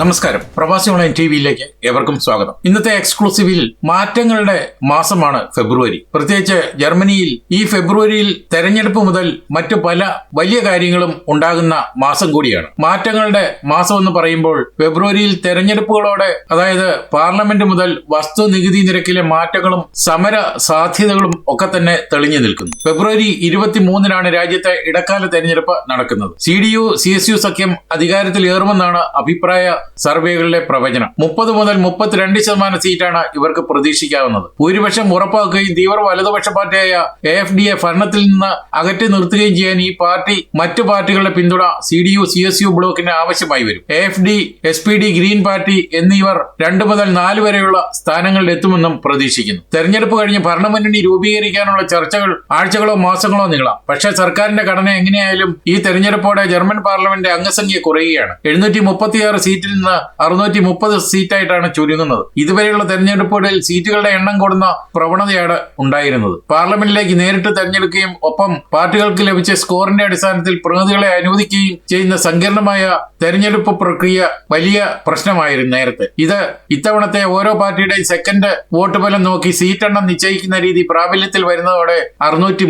നമസ്കാരം. പ്രവാസി online T വിയിലേക്ക് ഏവർക്കും സ്വാഗതം. ഇന്നത്തെ എക്സ്ക്ലൂസീവിൽ മാറ്റങ്ങളുടെ മാസമാണ് ഫെബ്രുവരി. പ്രത്യേകിച്ച് ജർമ്മനിയിൽ ഈ ഫെബ്രുവരിയിൽ തെരഞ്ഞെടുപ്പ് മുതൽ മറ്റു പല വലിയ കാര്യങ്ങളും ഉണ്ടാകുന്ന മാസം കൂടിയാണ്. മാറ്റങ്ങളുടെ മാസം എന്ന് പറയുമ്പോൾ ഫെബ്രുവരിയിൽ തെരഞ്ഞെടുപ്പുകളോടെ അതായത് പാർലമെന്റ് മുതൽ വസ്തു നികുതി നിരക്കിലെ മാറ്റങ്ങളും സമര സാധ്യതകളും ഒക്കെ തന്നെ തെളിഞ്ഞു നിൽക്കുന്നു. ഫെബ്രുവരി ഇരുപത്തിമൂന്നിനാണ് രാജ്യത്തെ ഇടക്കാല തെരഞ്ഞെടുപ്പ് നടക്കുന്നത്. C D U C S U സഖ്യം അധികാരത്തിലേറുമെന്നാണ് അഭിപ്രായ സർവേകളിലെ പ്രവചനം. മുപ്പത് മുതൽ മുപ്പത്തിരണ്ട് ശതമാനം സീറ്റാണ് ഇവർക്ക് പ്രതീക്ഷിക്കാവുന്നത്. ഭൂരിപക്ഷം ഉറപ്പാക്കുകയും തീവ്ര വലതുപക്ഷ പാർട്ടിയായ എ എഫ് ഡി എ ഭരണത്തിൽ നിന്ന് അകറ്റി നിർത്തുകയും ചെയ്യാൻ ഈ പാർട്ടി മറ്റു പാർട്ടികളുടെ പിന്തുണ C D U C S U ബ്ലോക്കിന് ആവശ്യമായി വരും. A F D S P D green party എന്നിവർ രണ്ട് മുതൽ നാല് വരെയുള്ള സ്ഥാനങ്ങളിൽ എത്തുമെന്നും പ്രതീക്ഷിക്കുന്നു. തെരഞ്ഞെടുപ്പ് കഴിഞ്ഞ് ഭരണമുന്നണി രൂപീകരിക്കാനുള്ള ചർച്ചകൾ ആഴ്ചകളോ മാസങ്ങളോ നീളാം. പക്ഷേ സർക്കാരിന്റെ ഘടന എങ്ങനെയായാലും ഈ തെരഞ്ഞെടുപ്പോടെ ജർമ്മൻ പാർലമെന്റ് അംഗസംഖ്യ കുറയുകയാണ്. എഴുന്നൂറ്റി മുപ്പത്തിയാറ് സീറ്റിൽ നിന്ന് അറുന്നൂറ്റി മുപ്പത് സീറ്റായിട്ടാണ് ചുരുങ്ങുന്നത്. ഇതുവരെയുള്ള തെരഞ്ഞെടുപ്പുകളിൽ സീറ്റുകളുടെ എണ്ണം കൂടുന്ന പ്രവണതയാണ് ഉണ്ടായിരുന്നത്. പാർലമെന്റിലേക്ക് നേരിട്ട് തെരഞ്ഞെടുക്കുകയും ഒപ്പം പാർട്ടികൾക്ക് ലഭിച്ച സ്കോറിന്റെ അടിസ്ഥാനത്തിൽ പ്രതിനിധികളെ അനുവദിക്കുകയും ചെയ്യുന്ന സങ്കീർണമായ തെരഞ്ഞെടുപ്പ് പ്രക്രിയ വലിയ പ്രശ്നമായിരുന്നു നേരത്തെ. ഇത് ഇത്തവണത്തെ ഓരോ പാർട്ടിയുടെയും സെക്കൻഡ് വോട്ട് ഫലം നോക്കി സീറ്റെണ്ണം നിശ്ചയിക്കുന്ന രീതി പ്രാബല്യത്തിൽ വരുന്നതോടെ അറുന്നൂറ്റി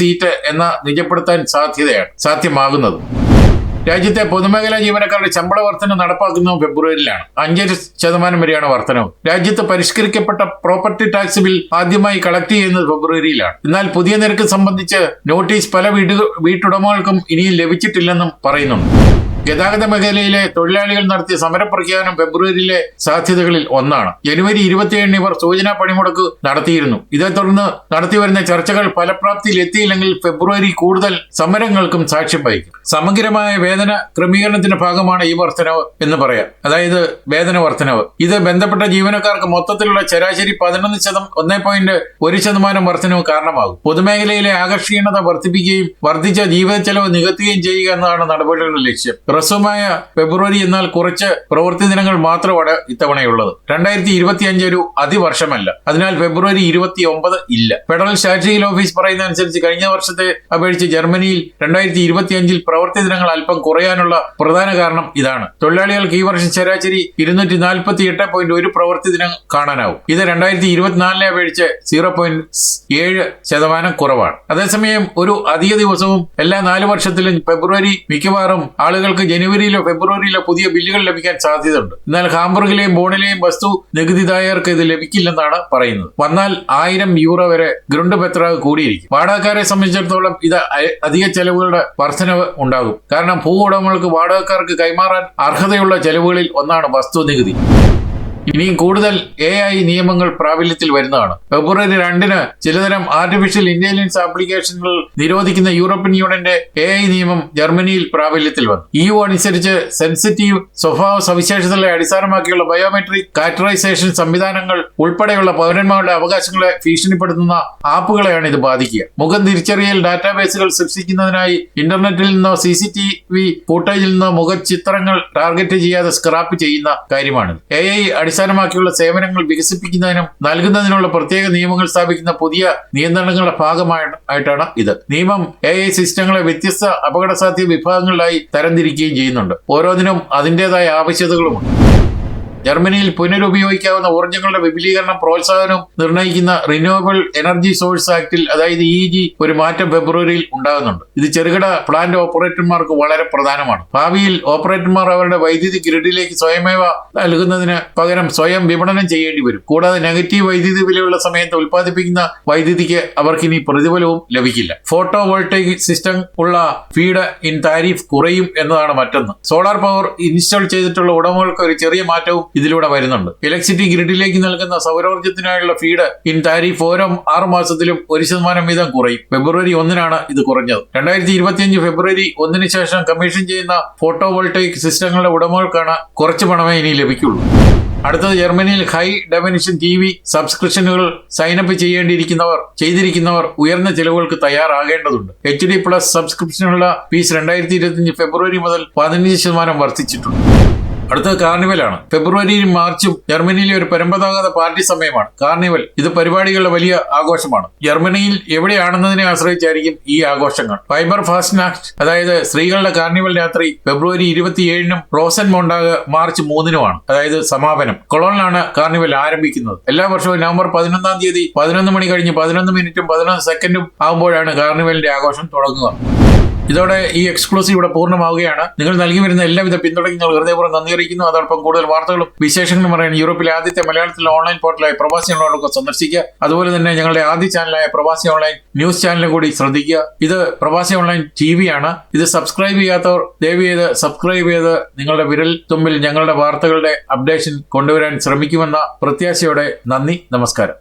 സീറ്റ് എന്ന നിജപ്പെടുത്താൻ സാധ്യതയാണ് സാധ്യമാകുന്നത്. രാജ്യത്തെ പൊതുമേഖലാ ജീവനക്കാരുടെ ശമ്പള വർധന നടപ്പാക്കുന്നത് ഫെബ്രുവരിയിലാണ്. അഞ്ചര ശതമാനം വരെയാണ് വർധനവ്. രാജ്യത്ത് പരിഷ്കരിക്കപ്പെട്ട പ്രോപ്പർട്ടി ടാക്സ് ബിൽ ആദ്യമായി കളക്ട് ചെയ്യുന്നത് ഫെബ്രുവരിയിലാണ്. എന്നാൽ പുതിയ നിരക്ക് സംബന്ധിച്ച് നോട്ടീസ് പല വീട്ടു വീട്ടുടമകൾക്കും ഇനിയും ലഭിച്ചിട്ടില്ലെന്നും പറയുന്നുണ്ട്. ഗതാഗത മേഖലയിലെ തൊഴിലാളികൾ നടത്തിയ സമരപ്രഖ്യാപനം ഫെബ്രുവരിയിലെ സാധ്യതകളിൽ ഒന്നാണ്. ജനുവരി ഇരുപത്തിയേഴിന് ഇവർ സൂചനാ പണിമുടക്ക് നടത്തിയിരുന്നു. ഇതേ തുടർന്ന് നടത്തിവരുന്ന ചർച്ചകൾ ഫലപ്രാപ്തിയിൽ എത്തിയില്ലെങ്കിൽ ഫെബ്രുവരി കൂടുതൽ സമരങ്ങൾക്കും സാക്ഷ്യം വഹിക്കും. സമഗ്രമായ വേതന ക്രമീകരണത്തിന്റെ ഭാഗമാണ് ഈ വർധനവ് എന്ന് പറയാം. അതായത് വേതന വർധനവ്. ഇത് ബന്ധപ്പെട്ട ജീവനക്കാർക്ക് മൊത്തത്തിലുള്ള ശരാശരി പതിനൊന്ന് ശതം ഒന്നേ പോയിന്റ് ഒരു ശതമാനം വർധനവ് കാരണമാകും. പൊതുമേഖലയിലെ ആകർഷണീയത വർദ്ധിപ്പിക്കുകയും വർദ്ധിച്ച ജീവിത ചെലവ് നികത്തുകയും ചെയ്യുക എന്നതാണ് നടപടികളുടെ ലക്ഷ്യം. ഹ്രസ്വമായ ഫെബ്രുവരി എന്നാൽ കുറച്ച് പ്രവൃത്തി ദിനങ്ങൾ മാത്രമാണ് ഇത്തവണയുള്ളത്. രണ്ടായിരത്തി ഇരുപത്തി അഞ്ച് ഒരു അതിവർഷമല്ല. അതിനാൽ ഫെബ്രുവരി ഇരുപത്തി ഒമ്പത് ഇല്ല. ഫെഡറൽ സ്റ്റാറ്റിസ്റ്റിക്കൽ ഓഫീസ് പറയുന്ന അനുസരിച്ച് കഴിഞ്ഞ വർഷത്തെ അപേക്ഷിച്ച് ജർമ്മനിയിൽ രണ്ടായിരത്തി ഇരുപത്തി അഞ്ചിൽ പ്രവൃത്തി ദിനങ്ങൾ അല്പം കുറയാനുള്ള പ്രധാന കാരണം ഇതാണ്. തൊഴിലാളികൾക്ക് ഈ വർഷം ശരാശരി ഇരുന്നൂറ്റി നാൽപ്പത്തി എട്ട് പോയിന്റ് ഒരു പ്രവൃത്തി ദിനം കാണാനാവും. ഇത് രണ്ടായിരത്തി ഇരുപത്തിനാലിനെ അപേക്ഷിച്ച് സീറോ പോയിന്റ് ഏഴ് ശതമാനം കുറവാണ്. അതേസമയം ഒരു അധിക ദിവസവും എല്ലാ നാല് വർഷത്തിലും ഫെബ്രുവരി മിക്കവാറും ആളുകൾക്ക് ജനുവരിയിലോ ഫെബ്രുവരിയിലോ പുതിയ ബില്ലുകൾ ലഭിക്കാൻ സാധ്യതയുണ്ട്. എന്നാൽ ഹാംബർഗിലെയും ബോണിലെയും വസ്തു നികുതിദായകർക്ക് ഇത് ലഭിക്കില്ലെന്നാണ് പറയുന്നത്. വന്നാൽ ആയിരം യൂറോ വരെ ഗ്രണ്ട് പെത്രാഗ് കൂടിയിരിക്കും. വാടകക്കാരെ സംബന്ധിച്ചിടത്തോളം ഇത് അധിക ചെലവുകളുടെ വർധനവ് ഉണ്ടാകും. കാരണം ഭൂ ഉടമകൾക്ക് വാടകക്കാർക്ക് കൈമാറാൻ അർഹതയുള്ള ചെലവുകളിൽ ഒന്നാണ് വസ്തു നികുതി ഇനിയും കൂടുതൽ എ ഐ നിയമങ്ങൾ പ്രാബല്യത്തിൽ വരുന്നതാണ്. ഫെബ്രുവരി രണ്ടിന് ചിലതരം ആർട്ടിഫിഷ്യൽ ഇന്റലിജൻസ് ആപ്ലിക്കേഷനുകൾ നിരോധിക്കുന്ന യൂറോപ്യൻ യൂണിയന്റെ എ ഐ നിയമം ജർമ്മനിയിൽ പ്രാബല്യത്തിൽ വന്നു. ഇ യു അനുസരിച്ച് സെൻസിറ്റീവ് സ്വഭാവ സവിശേഷതകളെ അടിസ്ഥാനമാക്കിയുള്ള ബയോമെട്രിക് കാറ്ററൈസേഷൻ സംവിധാനങ്ങൾ ഉൾപ്പെടെയുള്ള പൗരന്മാരുടെ അവകാശങ്ങളെ ഭീഷണിപ്പെടുത്തുന്ന ആപ്പുകളെയാണ് ഇത് ബാധിക്കുക. മുഖം തിരിച്ചറിയൽ ഡാറ്റാബേസുകൾ സൃഷ്ടിക്കുന്നതിനായി ഇന്റർനെറ്റിൽ നിന്നോ സി സി ടി വി ഫൂട്ടേജിൽ നിന്നോ മുഖചിത്രങ്ങൾ ടാർഗറ്റ് ചെയ്യാതെ സ്ക്രാപ്പ് ചെയ്യുന്ന കാര്യമാണ് എ ഐ അടിസ്ഥാനമാക്കിയുള്ള സേവനങ്ങൾ വികസിപ്പിക്കുന്നതിനും നൽകുന്നതിനുള്ള പ്രത്യേക നിയമങ്ങൾ സ്ഥാപിക്കുന്ന പുതിയ നിയന്ത്രണങ്ങളുടെ ഭാഗമായിട്ടാണ് ഇത്. നിയമം എ ഐ സിസ്റ്റങ്ങളെ വ്യത്യസ്ത അപകടസാധ്യ വിഭാഗങ്ങളിലായി തരംതിരിക്കുകയും ചെയ്യുന്നുണ്ട്. ഓരോന്നിനും അതിന്റെതായ ആവശ്യകതകളുമുണ്ട് ജർമ്മനിയിൽ പുനരുപയോഗിക്കാവുന്ന ഊർജങ്ങളുടെ വിപുലീകരണം പ്രോത്സാഹനവും നിർണയിക്കുന്ന റിന്യൂവബിൾ എനർജി സോഴ്സ് ആക്ടിൽ അതായത് ഇ ജി ഒരു മാറ്റം ഫെബ്രുവരിയിൽ ഉണ്ടാകുന്നുണ്ട്. ഇത് ചെറുകിട പ്ലാന്റ് ഓപ്പറേറ്റർമാർക്ക് വളരെ പ്രധാനമാണ്. ഭാവിയിൽ ഓപ്പറേറ്റർമാർ അവരുടെ വൈദ്യുതി ഗ്രിഡിലേക്ക് സ്വയമേവ നൽകുന്നതിന് പകരം സ്വയം വിപണനം ചെയ്യേണ്ടി വരും. കൂടാതെ നെഗറ്റീവ് വൈദ്യുതി വിലയുള്ള സമയത്ത് ഉൽപ്പാദിപ്പിക്കുന്ന വൈദ്യുതിക്ക് അവർക്ക് ഇനി പ്രതിഫലവും ലഭിക്കില്ല. ഫോട്ടോ വോൾട്ടേജ് സിസ്റ്റം ഉള്ള ഫീഡ് ഇൻ താരിഫ് കുറയും എന്നതാണ് മറ്റൊന്ന്. സോളാർ പവർ ഇൻസ്റ്റാൾ ചെയ്തിട്ടുള്ള ഉടമകൾക്ക് ഒരു ചെറിയ മാറ്റവും ഇതിലൂടെ വരുന്നുണ്ട്. ഇലക്ട്രിസിറ്റി ഗ്രിഡിലേക്ക് നൽകുന്ന സൗരോർജത്തിനായുള്ള ഫീഡ് ഇൻ താരിഫ് ഓരോ ആറു മാസത്തിലും ഒരു ശതമാനം വീതം കുറയും. ഫെബ്രുവരി ഒന്നിനാണ് ഇത് കുറഞ്ഞത്. രണ്ടായിരത്തി ഇരുപത്തിയഞ്ച് ഫെബ്രുവരി ഒന്നിന് ശേഷം കമ്മീഷൻ ചെയ്യുന്ന ഫോട്ടോ വോൾട്ടേക് സിസ്റ്റങ്ങളുടെ ഉടമകൾക്കാണ് കുറച്ച് പണമേ ഇനി ലഭിക്കുള്ളൂ. അടുത്തത് ജർമ്മനിയിൽ ഹൈ ഡെഫിനിഷൻ ടി വി സബ്സ്ക്രിപ്ഷനുകൾ സൈനപ്പ് ചെയ്യേണ്ടിയിരിക്കുന്നവർ ചെയ്തിരിക്കുന്നവർ ഉയർന്ന ചെലവുകൾക്ക് തയ്യാറാകേണ്ടതുണ്ട്. എച്ച് ഡി പ്ലസ് സബ്സ്ക്രിപ്ഷനുള്ള ഫീസ് രണ്ടായിരത്തി ഇരുപത്തിയഞ്ച് ഫെബ്രുവരി മുതൽ പതിനഞ്ച് ശതമാനം വർദ്ധിച്ചിട്ടുണ്ട്. അടുത്തത് കാർണിവലാണ്. ഫെബ്രുവരിയിലും മാർച്ചും ജർമ്മനിയിലെ ഒരു പരമ്പരാഗത പാർട്ടി സമയമാണ്. കാർണിവൽ ഇത് പരിപാടികളുടെ വലിയ ആഘോഷമാണ്. ജർമ്മനിയിൽ എവിടെയാണെന്നതിനെ ആശ്രയിച്ചായിരിക്കും ഈ ആഘോഷങ്ങൾ. ഫൈബർ ഫാസ്റ്റ്നാക്ട് അതായത് സ്ത്രീകളുടെ കാർണിവൽ രാത്രി ഫെബ്രുവരി ഇരുപത്തിയേഴിനും റോസൻ മോണ്ടാഗ് മാർച്ച് മൂന്നിനുമാണ്. അതായത് സമാപനം. കൊളോണിലാണ് കാർണിവൽ ആരംഭിക്കുന്നത്. എല്ലാ വർഷവും നവംബർ പതിനൊന്നാം തീയതി പതിനൊന്ന് മണി കഴിഞ്ഞ് പതിനൊന്ന് മിനിറ്റും പതിനൊന്ന് സെക്കൻഡും ആകുമ്പോഴാണ് കാർണിവലിന്റെ ആഘോഷം തുടങ്ങുക. ഇതോടെ ഈ എക്സ്ക്ലൂസീവ് ഇവിടെ പൂർണമാവുകയാണ്. നിങ്ങൾ നൽകി വരുന്ന എല്ലാവിധ പിന്തുണയ്ക്കും നിങ്ങൾ ഹൃദയപൂർവം നന്ദി അറിയിക്കുന്നു. അതോടൊപ്പം കൂടുതൽ വാർത്തകളും വിശേഷങ്ങളും അറിയാൻ യൂറോപ്പിലെ ആദ്യത്തെ മലയാളത്തിൽ ഓൺലൈൻ പോർട്ടലായ പ്രവാസി ഓൺലൈനൊക്കെ സന്ദർശിക്കുക. അതുപോലെ തന്നെ ഞങ്ങളുടെ ആദ്യ ചാനലായ പ്രവാസി ഓൺലൈൻ ന്യൂസ് ചാനലും കൂടി ശ്രദ്ധിക്കുക. ഇത് പ്രവാസി ഓൺലൈൻ ടി വി ആണ്. ഇത് സബ്സ്ക്രൈബ് ചെയ്യാത്തവർ ദയവ് ചെയ്ത് സബ്സ്ക്രൈബ് ചെയ്ത് നിങ്ങളുടെ വിരൽ തുമ്പിൽ ഞങ്ങളുടെ വാർത്തകളുടെ അപ്ഡേഷൻ കൊണ്ടുവരാൻ ശ്രമിക്കുമെന്ന പ്രത്യാശയോടെ നന്ദി നമസ്കാരം.